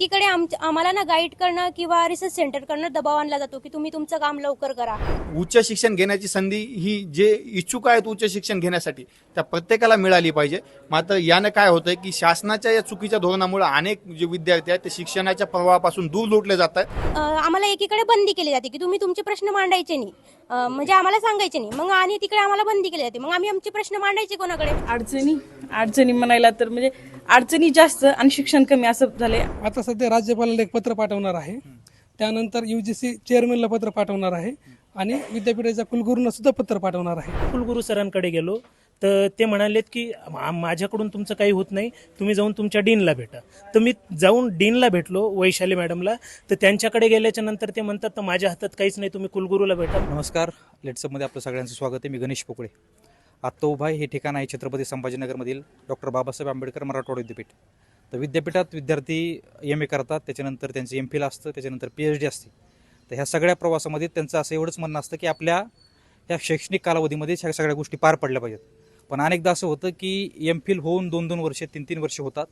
एकीकडे आम आम्हाला ना गाईड करणं किंवा रिसर्च सेंटर करणं दबाव आणला जातो की तुम्ही तुमचं काम लवकर करा. उच्च शिक्षण घेण्याची संधी ही जे इच्छुक आहेत उच्च शिक्षण घेण्यासाठी त्या प्रत्येकाला मिळाली पाहिजे. मात्र यानं काय होतंय की शासनाच्या या चुकीच्या धोरणामुळे अनेक जे विद्यार्थी आहेत ते शिक्षणाच्या प्रवाहापासून दूर लोटले जात आहेत अ, आम्हाला एकीकडे बंदी केली जाते की तुम्ही तुमचे प्रश्न मांडायचे नाही. अ, म्हणजे आम्हाला सांगायचे नाही. मग आणि तिकडे आम्हाला बंदी केली जाते. मग आम्ही आमचे प्रश्न मांडायचे कोणाकडे? अडचणी अडचणी म्हणायला तर म्हणजे अडचणी जास्त आणि शिक्षण कमी असं झाले आता सध्या राज्यपालाला एक पत्र पाठवणार आहे. त्यानंतर यू जी सी चेअरमॅनला पत्र पाठवणार आहे. आणि विद्यापीठाच्या कुलगुरूंना सुद्धा पत्र पाठवणार आहे. कुलगुरू सरांकडे गेलो तर ते म्हणालेत की माझ्याकडून तुमचं काही होत नाही. तुम्ही जाऊन तुमच्या डीनला भेटा. तर मी जाऊन डीनला भेटलो वैशाली मॅडमला. तर त्यांच्याकडे गेल्याच्यानंतर ते म्हणतात तर माझ्या हातात काहीच नाही. तुम्ही कुलगुरूला भेटा. नमस्कार. लेट्सअपमध्ये आपलं सगळ्यांचं स्वागत आहे. मी गणेश पोकळे. आत्ता उभा हे ठिकाण आहे छत्रपती संभाजीनगरमधील डॉक्टर बाबासाहेब आंबेडकर मराठवाडा विद्यापीठ. तर विद्यापीठात विद्यार्थी एम ए करतात त्याच्यानंतर त्यांचं एम फिल असतं त्याच्यानंतर पी एच डी असते. तर ह्या सगळ्या प्रवासामध्ये त्यांचं असं एवढंच म्हणणं असतं की आपल्या ह्या शैक्षणिक कालावधीमध्ये ह्या सगळ्या गोष्टी पार पडल्या पाहिजेत. पण अनेकदा असं होतं की एम फिल होऊन दोन दोन वर्ष तीन तीन वर्ष होतात.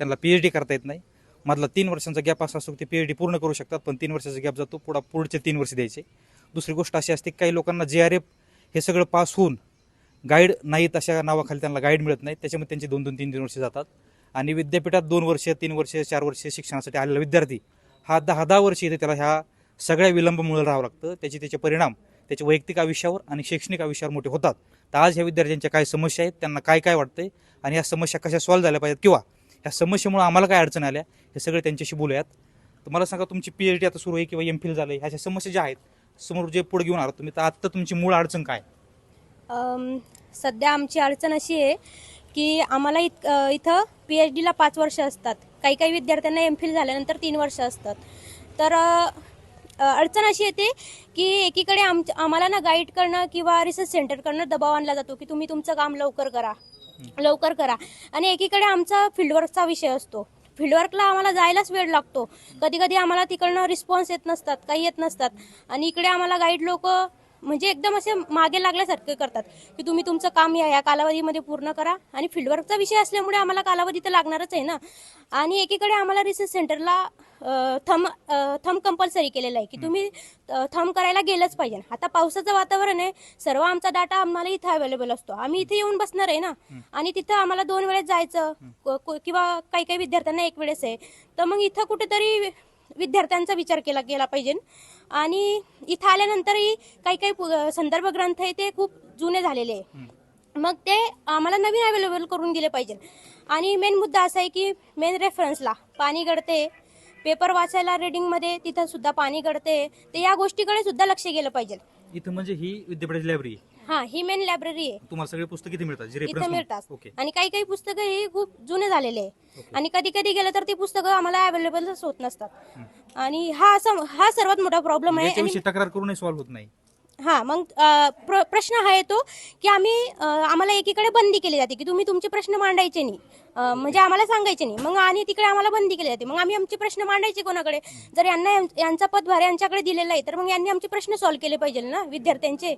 त्यांना पी एच डी करता येत नाही. मधला तीन वर्षांचा गॅप असा असतो की ते पी एच डी पूर्ण करू शकतात पण तीन वर्षाचा गॅप जातो पुढा पुढचे तीन वर्ष द्यायचे. दुसरी गोष्ट अशी असते की काही लोकांना जे आर एफ हे सगळं पास होऊन गाईड नाहीत अशा नावाखाली त्यांना गाईड मिळत नाही. त्याच्यामुळे त्यांचे दोन दोन तीन तीन वर्ष जातात. आणि विद्यापीठात दोन वर्ष तीन वर्ष चार वर्ष शिक्षणासाठी आलेला विद्यार्थी हा दहा दहा वर्ष इथे त्याला ह्या सगळ्या विलंबामुळे राहावं लागतं. त्याचे त्याचे परिणाम त्याच्या वैयक्तिक आयुष्यावर आणि शैक्षणिक आयुष्यावर मोठे होतात. तर आज ह्या विद्यार्थ्यांच्या काय समस्या आहेत त्यांना काय काय वाटतंय आणि ह्या समस्या कशा सॉल्व्ह झाल्या पाहिजेत किंवा ह्या समस्येमुळे आम्हाला काय अडचण आल्या हे सगळे त्यांच्याशी बोलूयात. तर मला सांगा तुमची पी एच डी आता सुरू आहे किंवा एम फिल झालं ह्या समस्या ज्या आहेत समोर जे पुढे घेऊन आहात तुम्ही तर आत्ता तुमची मूळ अडचण काय सध्या आमची अडचण अशी आहे की आम्हाला इत इथं पी एच डीला पाच वर्ष असतात. काही काही विद्यार्थ्यांना एम फिल झाल्यानंतर तीन वर्ष असतात. तर अडचण अशी येते की एकीकडे आम आम्हाला ना गाईड करणं किंवा रिसर्च सेंटर करणं दबाव आणला जातो की तुम्ही तुमचं काम लवकर करा. लवकर करा. आणि एकीकडे आमचा फील्डवर्कचा विषय असतो. फील्डवर्कला आम्हाला जायलाच वेळ लागतो. कधी कधी आम्हाला तिकडनं रिस्पॉन्स येत नसतात काही येत नसतात. आणि इकडे आम्हाला गाईड लोक म्हणजे एकदम असे मागे लागल्यासारखे करतात की तुम्ही तुमचं काम या या कालावधीमध्ये पूर्ण करा आणि फील्डवर्कचा विषय असल्यामुळे आम्हाला कालावधी तर लागणारच आहे ना. आणि एकीकडे आम्हाला रिसर्च सेंटरला थम थम कंपल्सरी केलेलं आहे की तुम्ही थम करायला गेलंच पाहिजे. आता पावसाचं वातावरण आहे सर्व आमचा डाटा आम्हाला इथं अवेलेबल असतो. आम्ही इथे येऊन बसणार आहे ना. आणि तिथं आम्हाला दोन वेळेस जायचं किंवा काही काही विद्यार्थ्यांना एक वेळेस आहे. तर मग इथं कुठेतरी विद्यार्थ्यांचा विचार केला गेला पाहिजे. आणि इथं आल्यानंतरही काही काही संदर्भ ग्रंथ आहे ते खूप जुने झालेले आहे. मग ते आम्हाला नवीन अवेलेबल करून दिले पाहिजे. आणि मेन मुद्दा असा आहे की मेन रेफरन्सला पाणी गळते. पेपर वाचायला रीडिंगमध्ये तिथं सुद्धा पाणी गळते. तर या गोष्टीकडे सुद्धा लक्ष गेलं पाहिजे. इथं म्हणजे ही विद्यापीठाची लायब्ररी हा ही मेन लायब्ररी आहे. तुम्हाला सगळे पुस्तक किती मिळतात जे इथं मिळतात. ओके आणि काही काही पुस्तकं ही खूप जुने झालेले आहे. आणि कधी कधी गेलं तर ती पुस्तकं आम्हाला अवेलेबलच होत नसतात. आणि हा असा हा सर्वात मोठा प्रॉब्लेम आहे. आणि याच्याविषयी तक्रार करूनही सॉल्व्ह होत नाही. हा मग अ, प्र- प्रश्न हा येतो की आम्ही अ, आम्हाला एकीकडे बंदी केली जाते की तुम्ही तुमचे प्रश्न मांडायचे नाही. म्हणजे आम्हाला सांगायचे नाही. मग आणि तिकडे आम्हाला बंदी केली जाते. मग आम्ही आमचे प्रश्न मांडायचे कोणाकडे? जर यांना यांचा पदभार यांच्याकडे दिलेला आहे तर मग यांनी आमचे प्रश्न सॉल्व्ह केले पाहिजे ना विद्यार्थ्यांचे?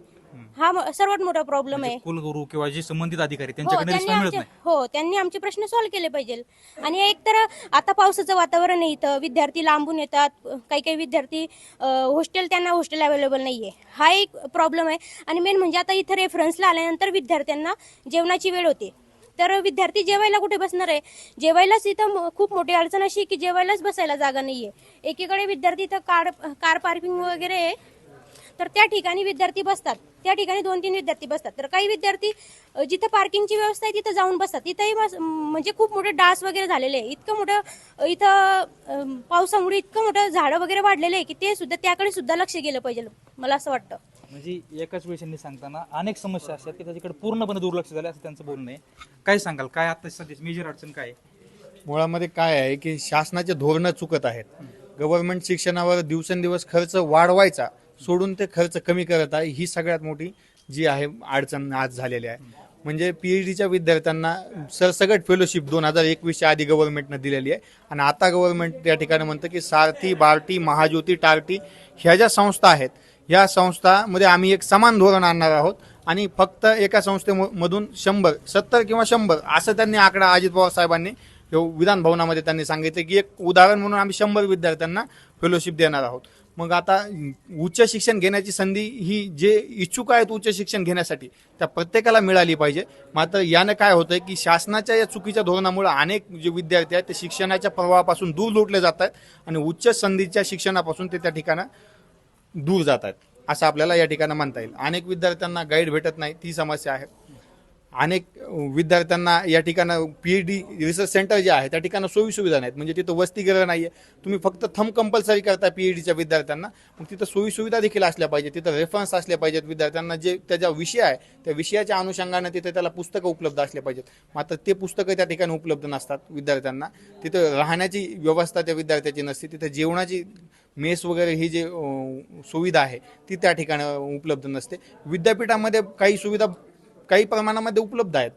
हा सर्वात मोठा प्रॉब्लेम आहे. म्हणजे कुलगुरू किंवा जे संबंधित अधिकारी हो त्यांच्याकडे त्यांनी रिस्पॉन्स मिळत आमचे नाही. हो त्यांनी आमचे प्रश्न सॉल्व्ह केले पाहिजे. आणि एक तर आता पावसाचं वातावरण आहे इथं. विद्यार्थी लांबून येतात. काही काही विद्यार्थी हॉस्टेल त्यांना हॉस्टेल अवेलेबल नाहीये. हा एक प्रॉब्लेम आहे. आणि मेन म्हणजे आता इथं रेफरन्सला आल्यानंतर विद्यार्थ्यांना जेवणाची वेळ होते. तर विद्यार्थी जेवायला कुठे बसणार आहे? जेवायलाच इथं खूप मोठी अडचण अशी की जेवायलाच बसायला जागा नाहीये. एकीकडे विद्यार्थी इथं कार कार पार्किंग वगैरे आहे. तर त्या ठिकाणी विद्यार्थी बसतात. त्या ठिकाणी दोन तीन विद्यार्थी बसतात. तर काही विद्यार्थी जिथं पार्किंगची व्यवस्था आहे तिथं जाऊन बसतात. तिथंही बस म्हणजे खूप मोठे डास वगैरे झालेले आहे. इतकं मोठं इथं पावसामुळे इतकं मोठं झाडं वगैरे वाढलेले आहे की ते सुद्धा त्याकडे सुद्धा लक्ष गेलं पाहिजे मला असं वाटतं. म्हणजे एकाच वेळी सांगताना अनेक समस्या असतात की त्याच्याकडे पूर्णपणे दुर्लक्ष झाले असं त्यांचं बोलणं आहे. काय सांगाल? काय आता सध्या मेजर अडचण काय आहे? मुळामध्ये काय आहे की शासनाचे धोरणं चुकत आहेत. गव्हर्नमेंट शिक्षणावर दिवसेंदिवस खर्च वाढवायचा सोडून ते खर्च कमी करत आहे ही सगळ्यात मोठी जी आहे अडचण आज झालेली आहे. म्हणजे पीएच डीच्या विद्यार्थ्यांना सरसकट फेलोशिप दोन हजार एकवीसच्या आधी गव्हर्नमेंटनं दिलेली आहे. आणि आता गव्हर्नमेंट त्या ठिकाणी म्हणतं की सारथी बार्टी महाज्योती टार्टी ह्या ज्या संस्था आहेत या संस्थामध्ये आम्ही एक समान धोरण आणणार आहोत. आणि फक्त एका संस्थेमधून शंभर सत्तर किंवा शंभर असं त्यांनी आकडा अजित पवार साहेबांनी विधान भवनामध्ये त्यांनी सांगितलं की एक उदाहरण म्हणून आम्ही शंभर विद्यार्थ्यांना फेलोशिप देणार आहोत. मग आता उच्च शिक्षण घेण्याची संधी ही जे इच्छुक आहेत उच्च शिक्षण घेण्यासाठी त्या प्रत्येकाला मिळाली पाहिजे. मात्र यानं काय होतंय की शासनाच्या या चुकीच्या धोरणामुळे अनेक जे विद्यार्थी आहेत ते शिक्षणाच्या प्रवाहापासून दूर लोटले जात आहेत आणि उच्च संधीच्या शिक्षणापासून ते त्या ठिकाणं दूर जात आहेत असं आपल्याला या ठिकाणी म्हणता येईल. अनेक विद्यार्थ्यांना गाईड भेटत नाही ती समस्या आहे. अनेक विद्यार्थ्यांना या ठिकाणं P H D research centre जे आहे त्या ठिकाणं सोयी सुविधा नाहीत. म्हणजे तिथं वसतिगृह नाही आहे तुम्ही फक्त थंब कंपल्सरी करता पी एच डीच्या विद्यार्थ्यांना मग तिथं सोयी सुविधा देखील असल्या पाहिजे तिथं रेफरन्स असले पाहिजेत विद्यार्थ्यांना. जे त्याचा विषय आहे त्या विषयाच्या अनुषंगानं तिथे त्याला पुस्तकं उपलब्ध असले पाहिजेत. मात्र ते पुस्तकं त्या ठिकाणी उपलब्ध नसतात विद्यार्थ्यांना. तिथं राहण्याची व्यवस्था त्या विद्यार्थ्याची नसते. तिथं जेवणाची मेस वगैरे ही जे सुविधा आहे ती त्या ठिकाणी उपलब्ध नसते. विद्यापीठामध्ये काही सुविधा काही प्रमाणामध्ये उपलब्ध आहेत.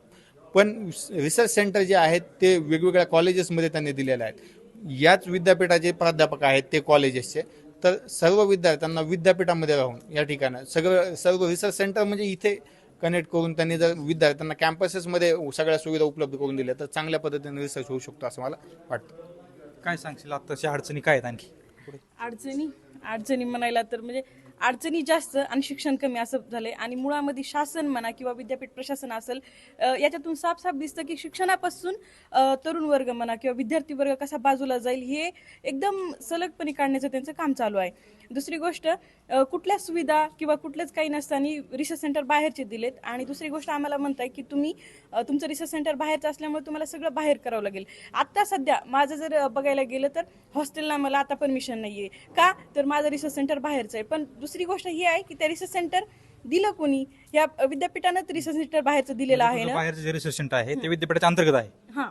पण रिसर्च सेंटर जे आहेत ते वेगवेगळ्या कॉलेजेसमध्ये त्यांनी दिलेले आहेत. याच विद्यापीठाचे प्राध्यापक आहेत ते कॉलेजेसचे तर सर्व विद्यार्थ्यांना विद्यापीठामध्ये राहून या ठिकाणं सगळं सर्व रिसर्च सेंटर म्हणजे इथे कनेक्ट करून त्यांनी जर विद्यार्थ्यांना कॅम्पसेसमध्ये सगळ्या सुविधा उपलब्ध करून दिल्या तर चांगल्या पद्धतीने रिसर्च होऊ शकतो असं मला वाटतं. काय सांगशील? आत्ताच्या अडचणी काय आहेत आणखी? अडचणी? अडचणी म्हणायला तर म्हणजे अडचणी जास्त आणि शिक्षण कमी असं झालंय. आणि मुळामध्ये शासन म्हणा किंवा विद्यापीठ प्रशासन असेल याच्यातून साफ साफ दिसतं की शिक्षणापासून तरुण वर्ग म्हणा किंवा विद्यार्थी वर्ग कसा बाजूला जाईल हे एकदम सलगपणे काढण्याचं त्यांचं काम चालू आहे. दुसरी गोष्ट कुठल्या सुविधा किंवा कुठलंच काही नसताना रिसर्च सेंटर बाहेरचे दिलेत. आणि दुसरी गोष्ट आम्हाला म्हणताय की तुम्ही तुमचं रिसर्च सेंटर बाहेरचं असल्यामुळे तुम्हाला सगळं बाहेर करावं लागेल. आत्ता सध्या माझं जर बघायला गेलं तर हॉस्टेलला मला आता परमिशन नाही आहे का? तर माझं रिसर्च सेंटर बाहेरचं आहे. पण दुसरं गोष्ट ही आहे की त्या रिसर्च सेंटर दिलं कोणी? या विद्यापीठानं रिसर्च सेंटर बाहेरचं दिलेलं आहे तुझं ना? बाहेरचं जे रिसर्च सेंटर आहे ते विद्यापीठाच्या अंतर्गत आहे. हा.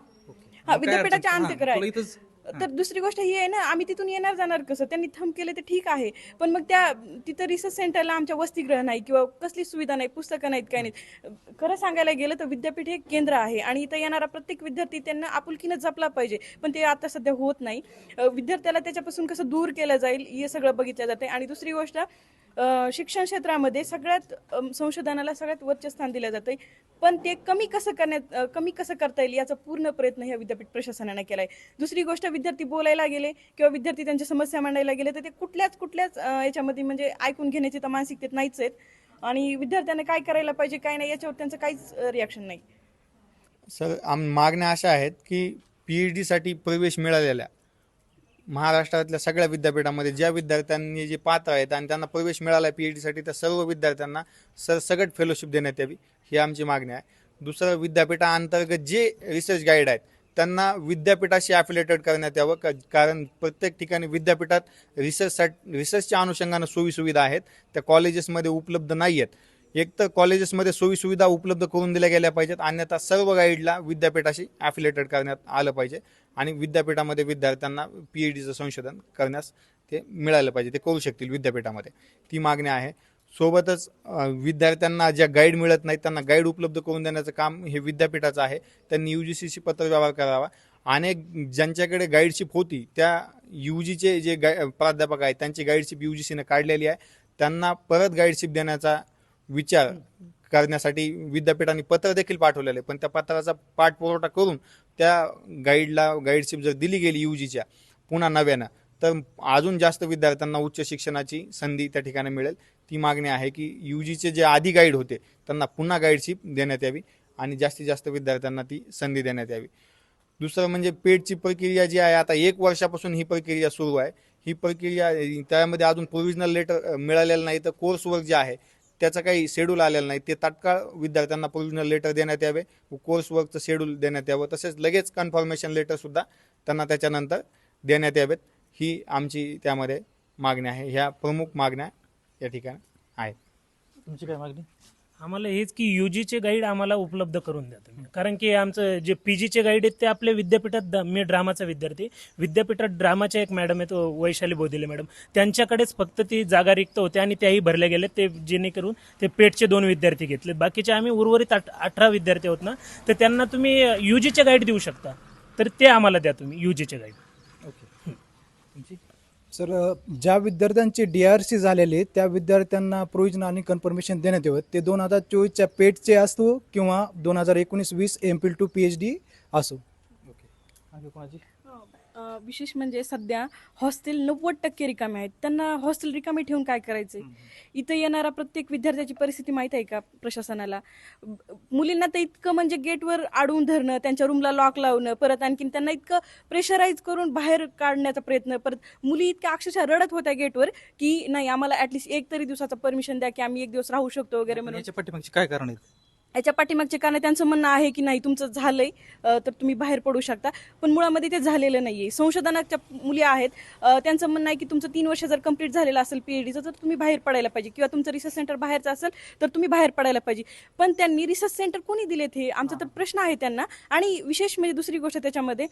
हा विद्यापीठाच्या अंतर्गत आहे. इथंच तर दुसरी गोष्ट ही आहे ना आम्ही तिथून येणार जाणार कसं? त्यांनी थंब केले ते ठीक आहे. पण मग त्या तिथं रिसर्च सेंटरला आमच्या वसतिगृह नाही किंवा कसली सुविधा नाही पुस्तकं नाहीत काय नाहीत. खरं सांगायला गेलं तर विद्यापीठ हे केंद्र आहे आणि इथं येणारा प्रत्येक विद्यार्थी त्यांना आपुलकीनं जपला पाहिजे. पण ते आता सध्या होत नाही. विद्यार्थ्याला त्याच्यापासून कसं दूर केलं जाईल हे सगळं बघितलं जाते आणि दुसरी गोष्ट शिक्षण क्षेत्रामध्ये सगळ्यात संशोधनाला सगळ्यात वरचे स्थान दिलं जाते पण ते कमी कसं करण्यात कमी कसं करता येईल याचा पूर्ण प्रयत्न ह्या विद्यापीठ प्रशासनाने केलाय. दुसरी गोष्ट विद्यार्थी बोलायला गेले किंवा विद्यार्थी त्यांच्या समस्या मांडायला गेले तर ते कुठल्याच कुठल्याच याच्यामध्ये म्हणजे ऐकून घेण्याची तर मानसिकतेत नाहीच आहेत. आणि विद्यार्थ्यांना काय करायला पाहिजे काय नाही याच्यावर त्यांचं काहीच रिॲक्शन नाही. सर आम मागण्या अशा आहेत की पी एच डीसाठी प्रवेश मिळालेल्या महाराष्ट्रातल्या सगळ्या विद्यापीठामध्ये ज्या विद्यार्थ्यांनी जे पात्र आहेत आणि त्यांना प्रवेश मिळाला पी एच डीसाठी त्या सर्व विद्यार्थ्यांना सरसकट फेलोशिप देण्यात यावी ही आमची मागणी आहे. दुसरं विद्यापीठाअंतर्गत जे रिसर्च गाईड आहेत त्यांना विद्यापीठाशी ॲफिलेटेड करण्यात यावं. का कारण प्रत्येक ठिकाणी विद्यापीठात रिसर्चसाठी रिसर्चच्या अनुषंगानं सोयीसुविधा आहेत. त्या कॉलेजेसमध्ये उपलब्ध नाही आहेत एक तर कॉलेजेसमध्ये सोयीसुविधा उपलब्ध करून दिल्या गेल्या पाहिजेत. अन्यथा सर्व गाईडला विद्यापीठाशी ॲफिलेटेड करण्यात आलं पाहिजे. आणि विद्यापीठामध्ये विद्यार्थ्यांना पी एच डीचं संशोधन करण्यास ते मिळालं पाहिजे. ते करू शकतील विद्यापीठामध्ये. ती मागणी आहे. सोबतच विद्यार्थ्यांना ज्या गाईड मिळत नाहीत त्यांना गाईड उपलब्ध करून देण्याचं काम हे विद्यापीठाचं आहे. त्यांनी यू जी सीशी पत्रव्यवहार करावा. अनेक ज्यांच्याकडे गाईडशिप होती त्या यू जीचे जे गाय प्राध्यापक आहेत त्यांची गाईडशिप यू जी सीनं काढलेली आहे. त्यांना परत गाईडशिप देण्याचा विचार करण्यासाठी विद्यापीठाने पत्र देखील पाठवलेले पण त्या पत्राचा पाठपुरवठा करून त्या गाईडला गाईडशिप जर दिली गेली यू जीच्या पुन्हा नव्यानं तर अजून जास्त विद्यार्थ्यांना उच्च शिक्षणाची संधी त्या ठिकाणी मिळेल. ती मागणी आहे की यू जीचे जे आधी गाईड होते त्यांना पुन्हा गाईडशिप देण्यात यावी आणि जास्तीत जास्त विद्यार्थ्यांना ती संधी देण्यात यावी. दुसरं म्हणजे पेडची प्रक्रिया जी आहे आता एक वर्षापासून ही प्रक्रिया सुरू आहे. ही प्रक्रिया त्यामध्ये अजून प्रोव्हिजनल लेटर मिळालेलं नाही. तर कोर्स वर्क जे आहे त्याचं काही शेड्यूल आलेलं नाही. ते तात्काळ विद्यार्थ्यांना प्रोव्हिजनल लेटर देण्यात यावे. कोर्स वर्कचं शेड्यूल देण्यात यावं. तसेच लगेच कन्फर्मेशन लेटरसुद्धा त्यांना त्याच्यानंतर देण्यात यावेत. ही आमची त्यामध्ये मागणी आहे. ह्या प्रमुख मागण्या या ठिकाणी आहेत. तुमची काय मागणी? आम्हाला हेच की युजीचे गाईड आम्हाला उपलब्ध करून द्या तुम्ही. कारण की आमचं जे पीजीचे गाईड आहेत ते आपल्या विद्यापीठात द- मी ड्रामाचा विद्यार्थी. विद्यापीठात ड्रामाच्या एक मॅडम आहेत वैशाली बोधिले मॅडम त्यांच्याकडेच फक्त ती जागा रिक्त होत्या आणि त्याही भरल्या गेल्या ते जेणेकरून ते पेटचे दोन विद्यार्थी घेतले बाकीचे आम्ही उर्वरित अठ- अठरा विद्यार्थी आहोत ना तर त्यांना तुम्ही युजीचे गाईड देऊ शकता. तर ते आम्हाला द्या तुम्ही युजीचे गाईड सर ज्या विद्यार्थ्यांचे डी आर सी झालेले त्या विद्यार्थ्यांना प्रोविजन आणि कन्फर्मेशन देण्यात यावं. ते दोन हजार चोवीसच्या पेटचे असो किंवा दोन हजार एकोणीस वीस M phil to P H D असो. ओके विशेष म्हणजे सध्या हॉस्टेल नव्वद टक्के रिकामे आहेत. त्यांना हॉस्टेल रिकामे ठेवून काय करायचंय? इथं येणारा प्रत्येक विद्यार्थ्याची परिस्थिती माहीत आहे का प्रशासनाला? मुलींना तर इतकं म्हणजे गेटवर अडवून धरणं त्यांच्या रूमला लॉक लावणं परत आणखीन त्यांना इतकं प्रेशराईज करून बाहेर काढण्याचा प्रयत्न परत मुली इतक्या अक्षरशः रडत होत्या गेटवर की नाही आम्हाला ऍटलिस्ट एक तरी दिवसाचं परमिशन द्या की आम्ही एक दिवस राहू शकतो वगैरे म्हणून. काय कारण आहेत? याच्या पाठीमागचे कारण त्यांचं म्हणणं आहे की नाही तुमचं झालंय तर तुम्ही बाहेर पडू शकता. पण मुळामध्ये ते झालेलं नाहीये. संशोधनाच्या मुली आहेत. त्यांचं म्हणणं आहे की तुमचं तीन वर्ष जर कंप्लीट झालेलं असेल पीएचडीचं तर तुम्ही बाहेर पडायला पाहिजे. किंवा तुमचं रिसर्च सेंटर बाहेरचं असेल तर तुम्ही बाहेर पडायला पाहिजे. पण त्यांनी रिसर्च सेंटर कोणी दिलेत हे? आमचा तर प्रश्न आहे त्यांना. आणि विशेष म्हणजे दुसरी गोष्ट त्याच्यामध्ये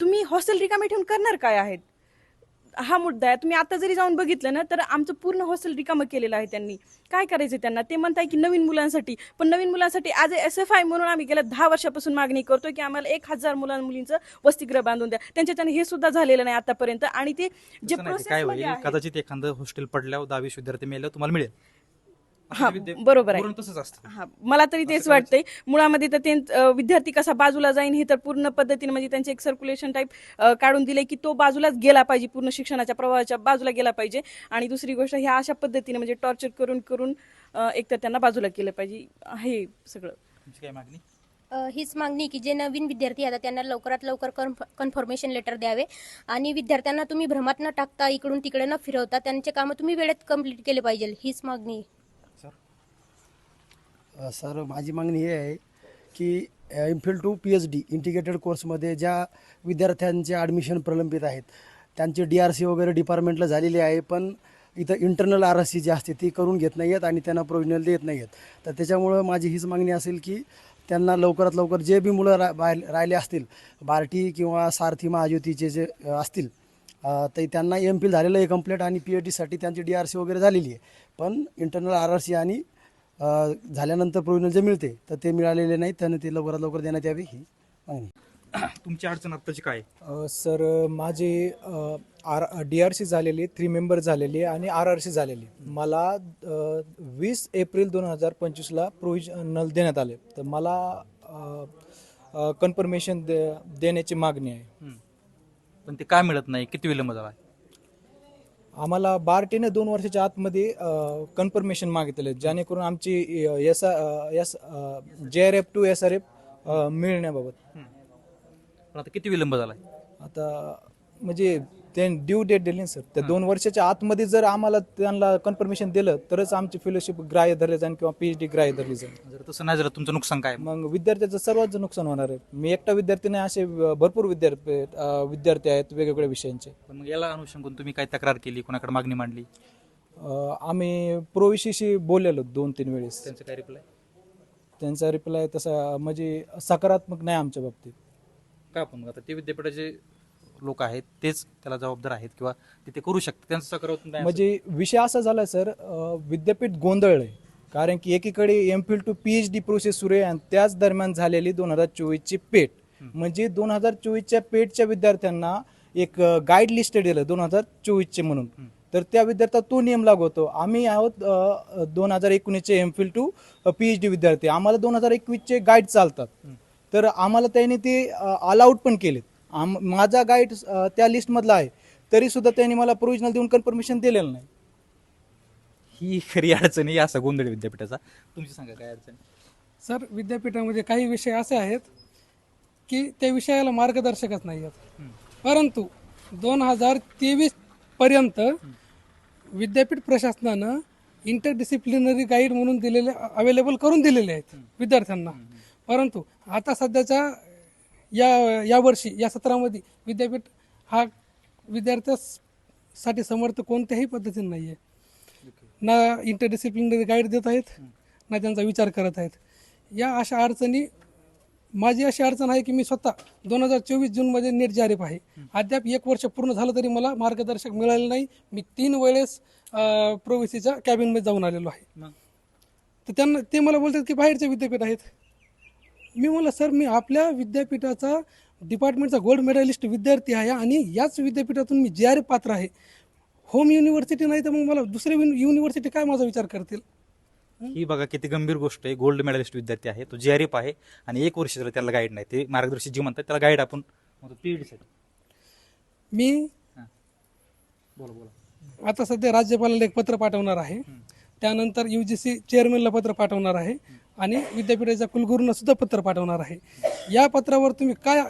तुम्ही हॉस्टेल रिकामे ठेवून करणार काय आहेत? हा मुद्दा आहे. तुम्ही आता जरी जाऊन बघितलं ना तर आमचं पूर्ण हॉस्टेल रिकामं केलेलं आहे त्यांनी. काय करायचं त्यांना? ते म्हणताय की नवीन मुलांसाठी. पण नवीन मुलांसाठी अ एस एफ आय म्हणून आम्ही गेल्या दहा वर्षापासून मागणी करतोय की आम्हाला एक हजार मुलां मुलींचं वसतिगृह बांधून द्या. त्यांच्याच्याने हे सुद्धा झालेलं नाही आतापर्यंत. आणि ते जे काय होईल? कदाचित एखादं हॉस्टेल पडल्यावर दहावीस विद्यार्थी मेल्यावर तुम्हाला मिळेल. हा, विद्या- बरोबर आहे. वरून तसंच असतं. हा मला तरी तेच वाटतंय. मुळामध्ये तर ते अं, विद्यार्थी कसा बाजूला जाईन हे तर पूर्ण पद्धतीने म्हणजे त्यांचे एक सर्क्युलेशन टाईप काढून दिले की तो बाजूलाच गेला पाहिजे पूर्ण शिक्षणाच्या प्रवाहाच्या बाजूला गेला पाहिजे. आणि दुसरी गोष्ट ह्या अशा पद्धतीने म्हणजे टॉर्चर करून करून अं, एक तर त्यांना बाजूला केलं पाहिजे. हे सगळं. तुमची काय मागणी? अ, हीच मागणी की जे नवीन विद्यार्थी आहेत त्यांना लवकरात लवकर कन्फ कन्फर्मेशन लेटर द्यावे. आणि विद्यार्थ्यांना तुम्ही भ्रमात न टाकता इकडून तिकडे न फिरवता त्यांचे कामं तुम्ही वेळेत कंप्लीट केले पाहिजे. हीच मागणी आहे. अ, सर माझी मागणी ही आहे की MPhil to P H D integrated कोर्समध्ये ज्या विद्यार्थ्यांचे ॲडमिशन प्रलंबित आहेत त्यांचे डी आर सी वगैरे डिपार्टमेंटला झालेली आहे पण इथं internal R S C G असते ती करून घेत नाही आहेत आणि त्यांना प्रोविजनल देत नाही आहेत तर त्याच्यामुळं माझी हीच मागणी असेल की त्यांना लवकरात लवकर जे बी मुलं रा बाहेर राहिले असतील बार्टी किंवा सारथी महाज्योतीचे जे अ, असतील अ, तर त्यांना एम फिल झालेलं आहे कंप्लीट आणि पी एच डीसाठी त्यांची डी आर सी वगैरे झालेली आहे. पण इंटरनल आर आर सी आणि झाल्यानंतर प्रोव्हिजनल जे मिळते तर ते मिळालेले नाही त्यानं ते लवकरात लवकर देण्यात यावी ही मागणी. तुमची अडचण आत्ताची काय? अ, सर माझी आर डी आर सी झालेली थ्री मेंबर झालेली आणि आर आर सी झालेली. मला वीस एप्रिल दोन हजार पंचवीसला प्रोव्हिजनल देण्यात आले. तर मला कन्फर्मेशन दे देण्याची मागणी आहे. पण ते काय मिळत नाही? किती विलंब झाला? आम्हाला बार्टीने दोन वर्षाच्या आतमध्ये कन्फर्मेशन मागितले जेणेकरून आमची S S J R F to S R F मिळण्याबाबत. पण आता किती विलंब झालाय? आता म्हणजे ते ड्यू डेट दिली ना सर त्या दोन वर्षाच्या आतमध्ये जर आम्हाला त्यांना कन्फर्मेशन दिलं तरच आमची फेलोशिप ग्राह्य धरले जाईल किंवा पीएच डी ग्राह्य धरली जाईल. जर तसं नाही झालं तुमचं नुकसान काय? मग विद्यार्थ्याचं सर्वांचं नुकसान होणार आहे. मी एकटा विद्यार्थी नाही असे भरपूर विद्यार्थी अं, विद्यार्थी आहेत वेगवेगळ्या विषयांचे. पण मग याला अनुषंगून तुम्ही काय तक्रार केली? कोणाकडे मागणी मांडली? अं, आम्ही प्रोविशीशी बोललेलो दोन तीन वेळेस. त्यांचं काय रिप्लाय त्यांचा रिप्लाय तसा म्हणजे सकारात्मक नाही आमच्या बाबतीत. का पण आता ते विद्यापीठाचे लोक आहेत तेच त्याला जबाबदार आहेत किंवा ते ते करू शकतात. त्यांचं सकारात्मक नाही असं- म्हणजे विषय असा झालाय सर अं, विद्यापीठ गोंधळलंय. कारण की एकीकडे M phil to P H D process सुरू आहे आणि त्याच दरम्यान झालेली दोन हजार चोवीसची पेट. म्हणजे दोन हजार चोवीसच्या पेटच्या विद्यार्थ्यांना एक गाईड लिस्ट दिलं दोन हजार चोवीसचे म्हणून. तर त्या विद्यार्थ्यात तो नियम लागू होतो. आम्ही आहोत दोन हजार एकोणीसचे M phil to P H D विद्यार्थी. आम्हाला दोन हजार एकवीसचे गाईड चालतात. तर आम्हाला त्यांनी ते अलाउड पण केलेत. आम माझा गाईड त्या लिस्टमधला आहे. तरी सुद्धा त्यांनी मला प्रोविजनल देऊन कन्फर्मेशन दिलेलं नाही. ही खरी अडचण आहे असा गोंधळ विद्यापीठाचा. तुमची सांगा काय अडचण? सर विद्यापीठामध्ये काही विषय असे आहेत की त्या विषयाला मार्गदर्शकच नाही आहेत. परंतु दोन हजार तेवीस पर्यंत विद्यापीठ प्रशासनानं इंटरडिसिप्लिनरी गाईड म्हणून दिलेले अवेलेबल करून दिलेले आहेत विद्यार्थ्यांना. परंतु आता सध्याच्या या यावर्षी या सत्रामध्ये विद्यापीठ हा विद्यार्थ्यासाठी समर्थ कोणत्याही पद्धतीने नाही आहे ना इंटरडिसिप्लिनरी गाईड देत आहेत ना त्यांचा विचार करत आहेत. या अशा अडचणी माझी अशी अडचण आहे की मी स्वतः दोन हजार चोवीस जूनमध्ये नीट जारीफ आहे. अद्याप एक वर्ष पूर्ण झालं तरी मला मार्गदर्शक मिळाले नाही. मी तीन वेळेस प्रोव्हिसीच्या कॅबिनमध्ये जाऊन आलेलो आहे. तर त्यांना ते मला बोलतात की बाहेरचे विद्यापीठ आहेत. मी म्हणलं सर मी आपल्या विद्यापीठाचा डिपार्टमेंटचा गोल्ड मेडलिस्ट विद्यार्थी आहे आणि याच विद्यापीठातून मी जे आर पात्र आहे. होम युनिव्हर्सिटी नाही तर मग मला युनि- युनिव्हर्सिटी काय माझा विचार करतील? ही बघा किती गंभीर गोष्ट आहे. गोल्ड मेडलिस्ट विद्यार्थी आहे तो जे आर एफ आहे आणि एक वर्ष झालं त्याला गाईड नाही. ते मार्गदर्शक जी म्हणतात त्याला गाईड आपण पीएचडी साठी. मी बोला बोला. आता सध्या राज्यपालाला एक पत्र पाठवणार आहे. त्यानंतर यू जी सी चेअरमॅनला पत्र पाठवणार आहे. आणि विद्यापीठाच्या कुलगुरूंना सुद्धा पत्र पाठवणार आहे. या पत्रावर तुम्ही काय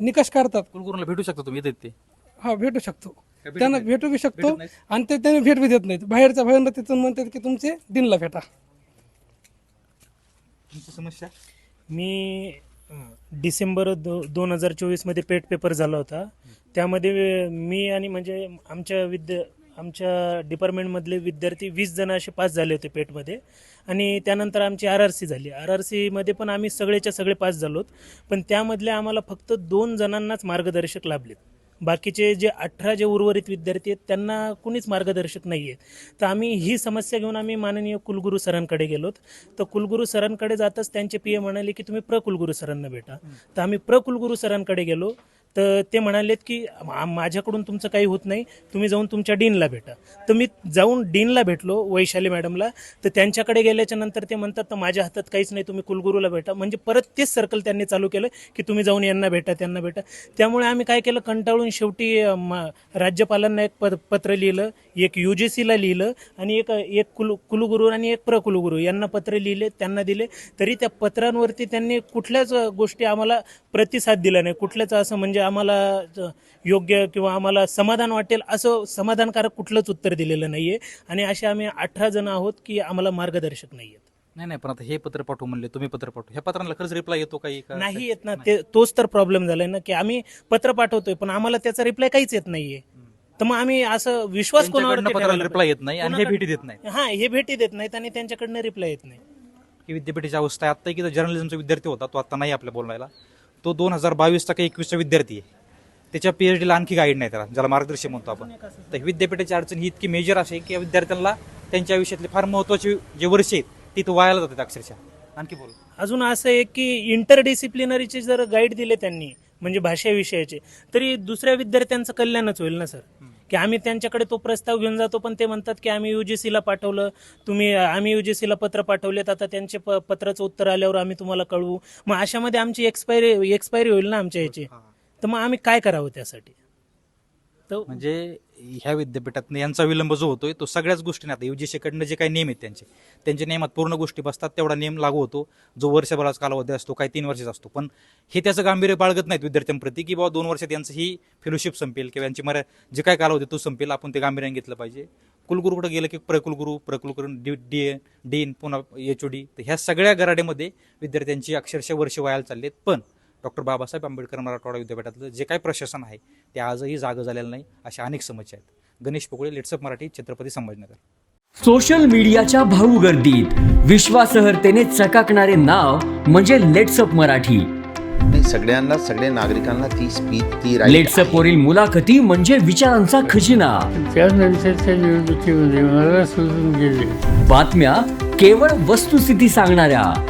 निकष काढतात? कुलगुरूला भेटू शकता तुम्ही येतात ते. हा भेटू शकतो. भेटत त्यांना? भेटू बी शकतो भेटत? आणि ते त्यांनी भेट बी देत नाहीत. बाहेरच्या बाहेरनं तिथून म्हणतात की तुमचे दिनला भेटा. तुमची समस्या? मी डिसेंबर दो दोन हजार चोवीसमध्ये पेट पेपर झाला होता. त्यामध्ये मी आणि म्हणजे आमच्या विद्या आमच्या डिपार्टमेंटमधले विद्यार्थी वीस जण असे पास झाले होते पेटमध्ये. आणि त्यानंतर आमची आर आर सी झाली. आर आर सीमध्ये पण आम्ही सगळेच्या सगळे पास झालोत. पण त्यामधले आम्हाला फक्त दोन जणांनाच मार्गदर्शक लाभलेत. बाकीचे जे अठरा जे उर्वरित विद्यार्थी आहेत त्यांना कुणीच मार्गदर्शक नाही आहेत तर आम्ही ही समस्या घेऊन आम्ही माननीय कुलगुरू सरांकडे गेलोत. तर कुलगुरू सरांकडे जाताच त्यांचे पी ए म्हणाले की तुम्ही प्रकुलगुरू सरांना भेटा. तर आम्ही प्रकुलगुरू सरांकडे गेलो. तर ते म्हणालेत की "मा- माझ्याकडून तुमचं काही होत नाही. तुम्ही जाऊन तुमच्या डीनला भेटा. तर मी जाऊन डीनला भेटलो वैशाली मॅडमला. तर त्यांच्याकडे गेल्याच्यानंतर ते म्हणतात तर माझ्या हातात काहीच नाही. तुम्ही कुलगुरूला भेटा. म्हणजे परत तेच सर्कल त्यांनी चालू केलं की तुम्ही जाऊन यांना भेटा त्यांना भेटा. त्यामुळे आम्ही काय केलं कंटाळून शेवटी अं, म- राज्यपालांना एक पद पत्र लिहिलं एक यू जी सीला लिहिलं आणि एक एक कुल कुलगुरू आणि एक प्रकुलगुरू यांना पत्र लिहिले त्यांना दिले. तरी त्या पत्रांवरती त्यांनी कुठल्याच गोष्टी आम्हाला प्रतिसाद दिला नाही. कुठल्याच असं म्हणजे आम्हाला ज- योग्य किंवा आम्हाला समाधान वाटेल असं समाधानकारक कुठलंच उत्तर दिलेलं नाही आहे आणि असे आम्ही अठरा जण आहोत की आम्हाला मार्गदर्शक नाही आहेत नाही नाही पण आता हे पत्र पाठवू म्हणले तुम्ही पत्र पाठवू. ह्या पत्रांना खरंच रिप्लाय येतो काही का नाही येत ना. ते तोच तर प्रॉब्लेम झालाय ना की आम्ही पत्र पाठवतोय पण आम्हाला त्याचा रिप्लाय काहीच येत नाहीये. तर मग आम्ही असं विश्वास कोणावर त्यांच्याकडनं पत्राला रिप्लाय येत नाही आणि हे भेटी देत नाही हा हे भेटी देत नाहीत आणि त्यांच्याकडनं रिप्लाय येत नाही. विद्यापीठाची अवस्था आहे. आता की जर्नलिझमचा विद्यार्थी होता तो आता नाही आपल्या बोलायला तो दोन हजार बावीसचा काही एकवीसचा विद्यार्थी आहे. त्याच्या पीएचडीला आणखी गाईड नाही त्याला ज्याला मार्गदर्शन म्हणतो आपण. तर विद्यापीठाची अडचण ही इतकी मेजर असे की या विद्यार्थ्यांना त्यांच्या आयुष्यातले फार महत्त्वाचे जे वर्ष आहेत ती तो वायाला जातात अक्षरशः. आणखी बोल. अजून असं आहे की इंटरडिसिप्लिनरीचे जर गाईड दिले त्यांनी म्हणजे भाषा विषयाचे तरी दुसऱ्या विद्यार्थ्यांचं कल्याणच होईल ना सर? की आम्ही त्यांच्याकडे तो प्रस्ताव घेऊन जातो पण ते म्हणतात की आम्ही युजीसीला पाठवलं तुम्ही आम्ही युजीसीला पत्र पाठवलेत आता त्यांचे प पत्राचं उत्तर आल्यावर आम्ही तुम्हाला कळवू. मग अशामध्ये आमची एक्सपायरी एक्सपायरी होईल ना आमच्या याची तर मग आम्ही काय करावं त्यासाठी? तर म्हणजे ह्या विद्यापीठात यांचा विलंब जो होतोय तो सगळ्याच गोष्टी आता युजीसीकडनं जे काही नियम आहेत त्यांचे त्यांच्या नियमात पूर्ण गोष्टी बसतात तेवढा नियम लागू होतो जो वर्षभराचा कालावधी असतो काही तीन वर्षाचा असतो. पण हे त्याचं गांभीर्य बाळगत नाहीत विद्यार्थ्यांप्रती की बाबा दोन वर्षात यांचं ही फेलोशिप संपेल किंवा यांची मर्या जे काय कालावधी तो संपेल आपण ते गांभीर्याने घेतलं पाहिजे. कुलगुरूकडे गेलं की प्रकुलगुरू प्रकुलगुरू डी डी डीन पुन्हा एच ओ डी तर ह्या सगळ्या गराडेमध्ये विद्यार्थ्यांची अक्षरशः वर्ष व्हायला चाललेत. पण डॉक्टर बाबासाहेब आंबेडकर मराठवाडा विद्यापीठातलं जे काही प्रशासन आहे ते आजही जागं झालेलं नाही अशा अनेक समस्या आहेत. गणेश पोकळे लेट्सअप मराठी छत्रपती संभाजीनगर. सोशल मीडियाच्या भाऊ गर्दीत विश्वासार्हतेने चकाकणारे नाव म्हणजे लेट्सअप मराठी. नाही सगळ्यांना सगळ्या नागरिकांना ती स्पीच ती लेट्सअप. वरील मुलाखती म्हणजे विचारांचा खजिना. त्यानंतरच्या निवडणुकीमध्ये मला सोडून गेले. बातम्या केवळ वस्तुस्थिती सांगणाऱ्या.